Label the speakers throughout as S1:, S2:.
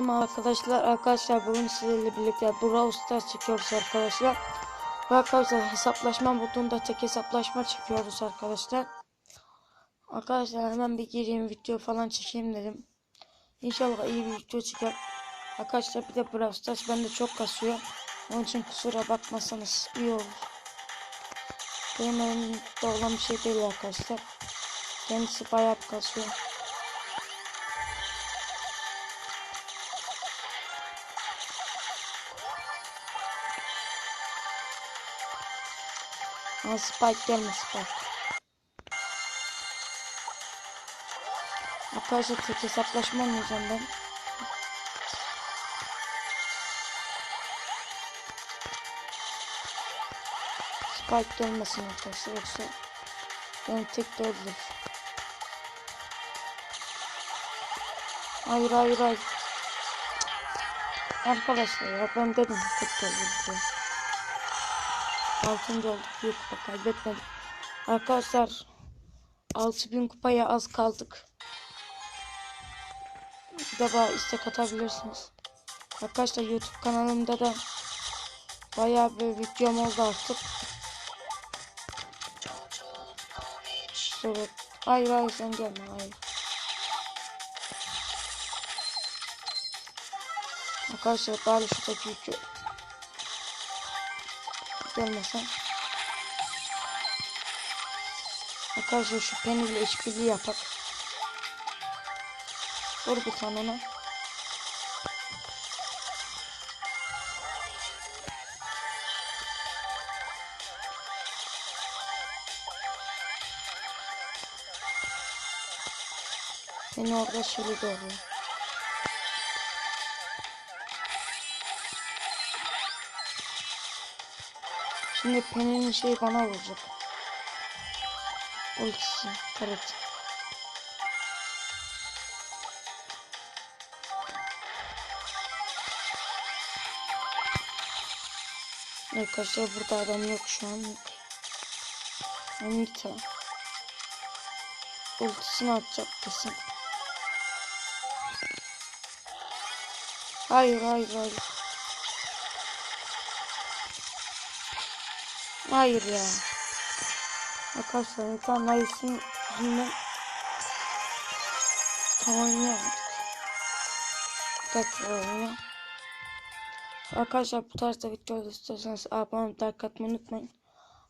S1: Merhaba arkadaşlar. Arkadaşlar bugün sizlerle birlikte Brawl Stars çekiyoruz arkadaşlar. Ve arkadaşlar hesaplaşma modunda tek hesaplaşma çekiyoruz arkadaşlar. Arkadaşlar hemen bir gireyim video falan çekeyim dedim. İnşallah iyi bir video çıkar. Arkadaşlar bir de Brawl Stars bende çok kasıyor. Onun için kusura bakmasanız iyi olur. Benim elimde olan bir şey değil arkadaşlar. Kendisi bayağı kasıyor. Ama Spike gelme Spike. Arkadaşlar tek hesaplaşma oynayacağım ben. Spike gelmesin arkadaşlar yoksa ben tek de öldürür. Hayır hayır hayır. Arkadaşlar ya ben dedim tek de öldürür. Altıncı olduk bir kupa kaybetmedik. Arkadaşlar 6000 kupaya az kaldık. Bir de bana istek atabilirsiniz. Arkadaşlar YouTube kanalımda da bayağı bir videom oldu artık. Evet. Hayır hayır sen gelme hayır. Arkadaşlar bari şuradaki video gelmesen. Arkadaşlar şu peniyle işbirliği yapak. Vur bir tane ona. Beni orada şöyle doğruyor. Şimdi Penny'nin şey bana vuracak. Ultisi, taret. Arkadaşlar burada adam yok şu an. Anita. Ultisini atacak kesin. Hayır hayır hayır. Hayır ya. Arkadaşlar tam Mayıs'ın yüzünden tamamlayamadık. Tekrar oynayalım. Arkadaşlar bu tarzda videolar istiyorsanız abone olmayı, like atmayı unutmayın.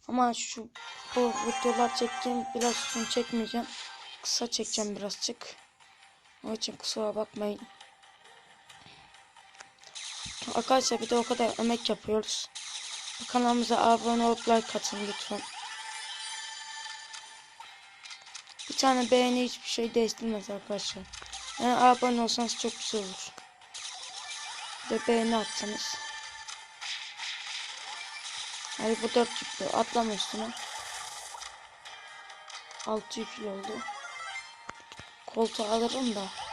S1: Ama şu bu videolar çekeceğim biraz uzun çekmeyeceğim. Kısa çekeceğim birazcık. Onun için kusura bakmayın. Arkadaşlar bir de o kadar emek yapıyoruz. Kanalımıza abone olup like atın lütfen. Bir tane beğeni hiçbir şey değiştirmez arkadaşlar. Yani abone olsanız çok güzel olur. De beğeni atsanız. Hadi bu dört yüklü atlama üstüne. Altı yüklü oldu. Koltuğu alırım da.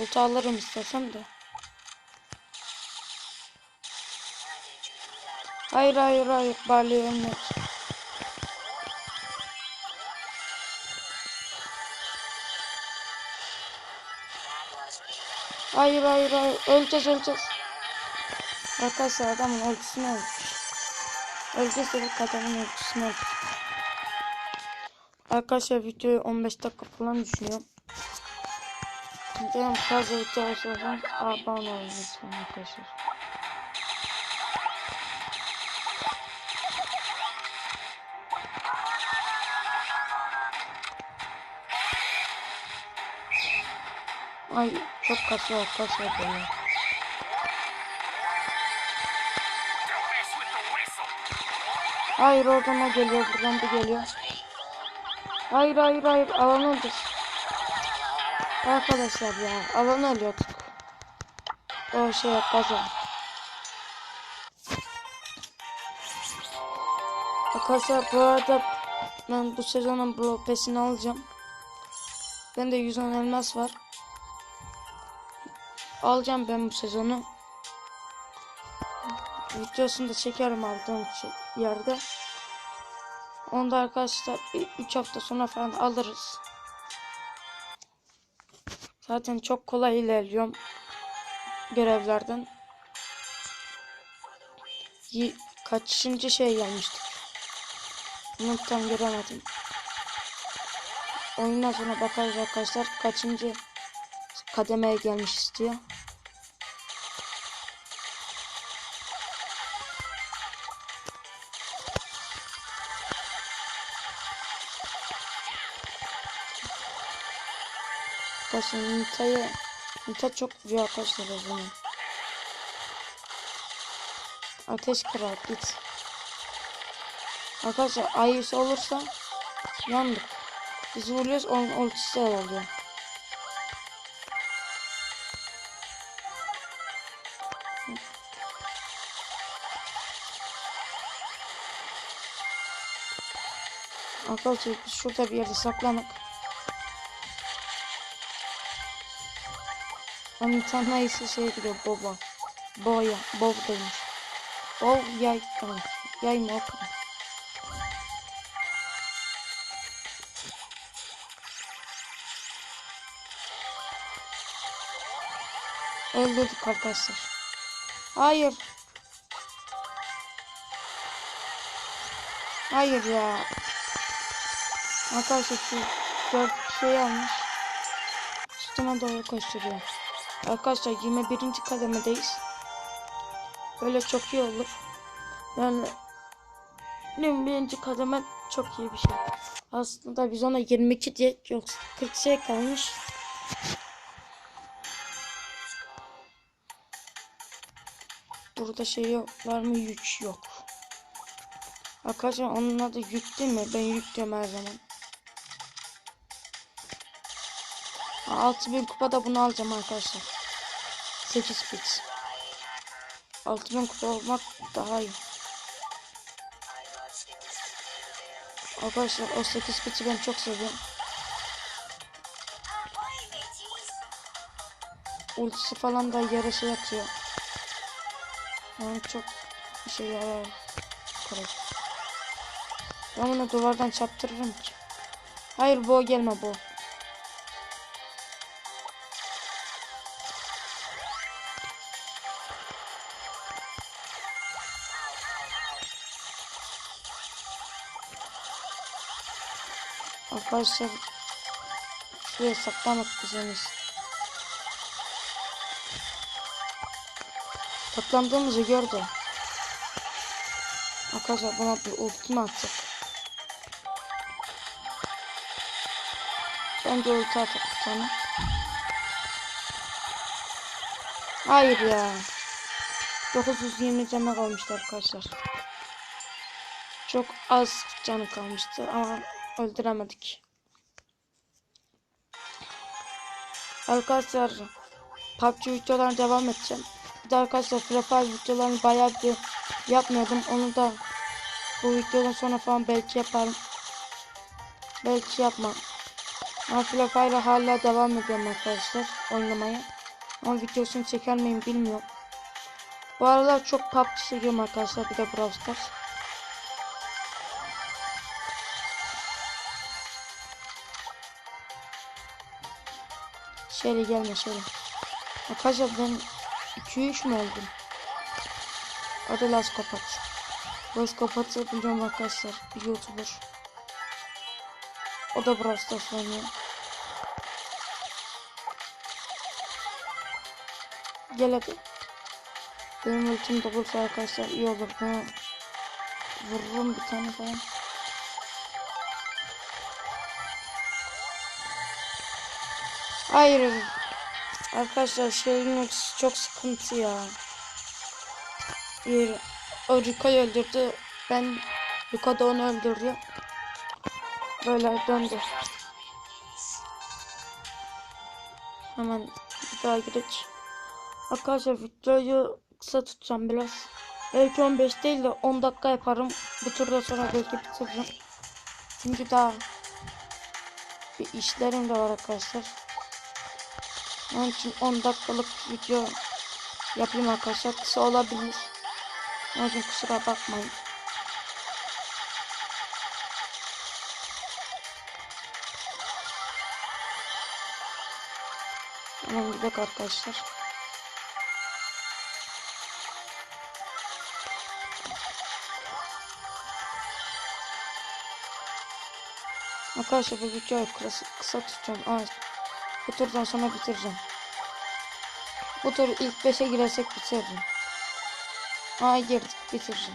S1: Koltuğu alırım istesem de. Hayır hayır hayır Barley ölmez. Hayır hayır hayır öleceğiz öleceğiz. Arkadaşlar adamın ölçüsünü ölmüş. Öleceğiz dedik adamın ölçüsünü ölmüş. Arkadaşlar videoyu 15 dakika falan düşünüyorum. Canım fazla video olsun abone olun lütfen arkadaşlar. Ay çok kasıyor arkadaşlar böyle. Hayır oradan o geliyor buradan bu geliyor. Hayır hayır hayır alan öldür. Arkadaşlar ya alan ölüyorduk. O şey kazan. Arkadaşlar bu arada ben bu sezonun blok pesini alacağım. Bende 110 elmas var. Alacağım ben bu sezonu. videosunu da çekerim aldığım şey- yerde. Onu da arkadaşlar 3 hafta sonra falan alırız. Zaten çok kolay ilerliyorum görevlerden. Y- kaçıncı şey gelmiştik? Bunu tam göremedim. Oyundan sonra bakarız arkadaşlar kaçıncı kademeye gelmişiz diye. Arkadaşlar Nita'yı Nita çok vuruyor arkadaşlar o zaman. Ateş kral git. Arkadaşlar ayısı olursa yandık. Biz vuruyoruz onun ultisi oluyor. Arkadaşlar biz şurada bir yerde saklanıp Onun tam neyse şey gidiyor baba. Boya. Bob demiş. Bob yay. Ay, Yay mı ok mu? Öldürdük arkadaşlar. Hayır. Hayır ya. Arkadaşlar şu dört şey almış. Üstüme doğru koşturuyor. Arkadaşlar 21. kademedeyiz. Böyle çok iyi olur. Yani 21. kademe çok iyi bir şey. Aslında biz ona 22 diye yoksa 40 şey kalmış. Burada şey yok. Var mı yük yok. Arkadaşlar onun adı yük değil mi? Ben yük diyorum her zaman. 6000 kupada bunu alacağım arkadaşlar. 8 bit. 6000 kupa olmak daha iyi. Arkadaşlar o 8 biti ben çok seviyorum. Ultisi falan da yere şey atıyor. Yani çok işe yarar. Ben bunu duvardan çarptırırım ki. Hayır bu gelme bu. Arkadaşlar şuraya saklamak güzelmiş. Saklandığımızı gördü. Arkadaşlar buna bir ultimi atacak. Bence ulti atak bir tane. Hayır ya. 920 canı kalmıştı arkadaşlar. Çok az canı kalmıştı ama öldüremedik. Arkadaşlar PUBG videolarına devam edeceğim. Bir de arkadaşlar Free Fire videolarını bayağı bir yapmıyordum. Onu da bu videodan sonra falan belki yaparım. Belki yapmam. Ama Free Fire'a hala devam ediyorum arkadaşlar oynamaya. Ama videosunu çeker miyim bilmiyorum. Bu aralar çok PUBG çekiyorum arkadaşlar bir de Brawl Stars. Şöyle gelme şöyle. Arkadaşlar ben 2-3 mü oldum? Adı Las Kapat. Las Kapat'ı biliyorum arkadaşlar. Bir YouTuber. O da Brawl Stars oynuyor. Gel hadi. Benim ultim de bulsa arkadaşlar iyi olur. Ha. Vururum bir tane falan. Hayır. Arkadaşlar şeyin çok sıkıntı ya. Bir o Rico'yu öldürdü. Ben Rico da onu öldürdü. Böyle döndü. Hemen bir daha gidelim. Arkadaşlar videoyu kısa tutacağım biraz. Belki 15 değil de 10 dakika yaparım. Bu turda sonra belki bitiririm. Çünkü daha bir işlerim de var arkadaşlar. Onun için 10 dakikalık video yapayım arkadaşlar. Kısa olabilir. Onun için kusura bakmayın. Hemen gidelim arkadaşlar. Arkadaşlar bu videoyu kısa, kısa tutacağım. Evet. Bu turdan sonra bitireceğim. Bu tur ilk 5'e girersek bitiririm. Aa girdik bitireceğim.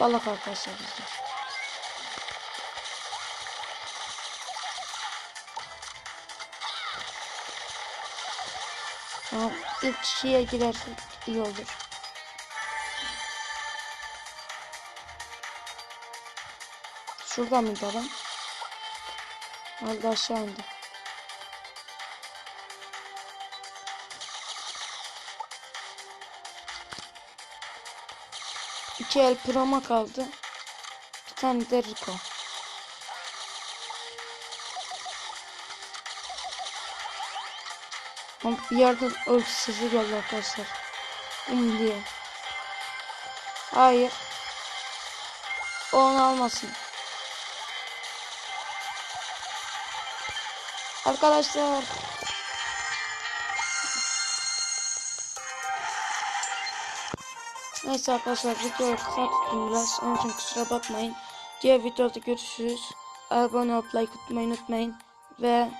S1: Balık arkadaşlar bizde. Tamam ilk kişiye girersek iyi olur. Şurada mıydı adam? Hadi aşağı indi. İki el proma kaldı. Bir tane de Rico. Bir yerden ölçü sesi geldi arkadaşlar. Um diye. Hayır. Onu almasın. Arkadaşlar. Neyse arkadaşlar videoyu kısa tuttum biraz. Onun için kusura bakmayın. Diğer videoda görüşürüz. Abone olup like atmayı unutmayın. Ve